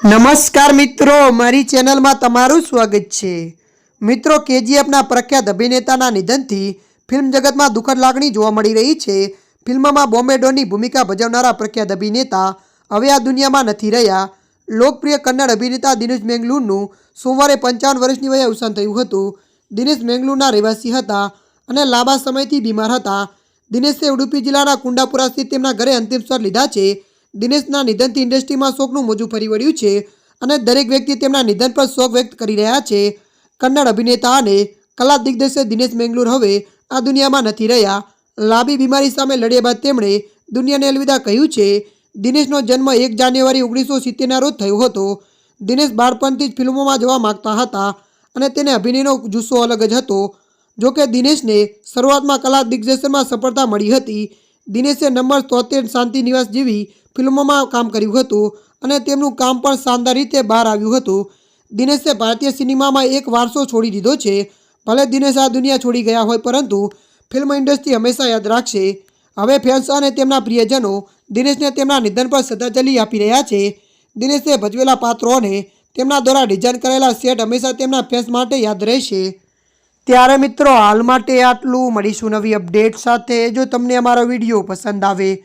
નમસ્કાર મિત્રો, મારી ચેનલમાં તમારું સ્વાગત છે. મિત્રો કેજીએફના પ્રખ્યાત અભિનેતાના નિધનથી ફિલ્મ જગતમાં દુઃખદ લાગણી જોવા મળી રહી છે. ફિલ્મમાં બોમ્બેડોની ભૂમિકા ભજવનારા પ્રખ્યાત અભિનેતા હવે આ દુનિયામાં નથી રહ્યા. લોકપ્રિય કન્નડ અભિનેતા દિનેશ મેંગલુરનું સોમવારે પંચાવન વર્ષની વયે અવસાન થયું હતું. દિનેશ મેંગલુરના રહેવાસી હતા અને લાંબા સમયથી બીમાર હતા. દિનેશે ઉડુપી જિલ્લાના કુંડાપુરા સ્થિત તેમના ઘરે અંતિમ સ્વર લીધા છે. દિનેશના નિધનથી ઇન્ડસ્ટ્રીમાં શોકનું મોજું ફરી વળ્યું છે અને દરેક વ્યક્તિ તેમના નિધન પર શોક વ્યક્ત કરી રહ્યા છે. કન્નડ અભિનેતા અને કલા દિગ્દર્શક દિનેશ મેંગલુર હવે આ દુનિયામાં નથી રહ્યા. લાંબી બીમારી સામે લડ્યા બાદ તેમણે દુનિયાને અલવિદા કહ્યું છે, દિનેશનો જન્મ એક જાન્યુઆરી ઓગણીસો સિત્તેરના રોજ થયો હતો. દિનેશ બાળપણથી જ ફિલ્મોમાં જવા માંગતા હતા અને તેને અભિનયનો જુસ્સો અલગ જ હતો. જોકે દિનેશને શરૂઆતમાં કલા દિગ્દર્શનમાં સફળતા મળી હતી. દિનેશે નંબર તોતેર શાંતિ નિવાસ જેવી ફિલ્મોમાં કામ કર્યું હતું અને તેમનું કામ પણ શાનદાર રીતે બહાર આવ્યું હતું. દિનેશે ભારતીય સિનેમામાં એક વારસો છોડી દીધો છે. ભલે દિનેશ આ દુનિયા છોડી ગયા હોય પરંતુ ફિલ્મ ઇન્ડસ્ટ્રી હંમેશા યાદ રાખશે. હવે ફેન્સ અને તેમના પ્રિયજનો દિનેશને તેમના નિધન પર શ્રદ્ધાંજલિ આપી રહ્યા છે. દિનેશે ભજવેલા પાત્રો અને તેમના દ્વારા ડિઝાઇન કરેલા સેટ હંમેશા તેમના ફેન્સ માટે યાદ રહેશે. ત્યારે મિત્રો, હાલ માટે આટલું. મળીશું નવી અપડેટ સાથે. જો તમને અમારો વીડિયો પસંદ આવે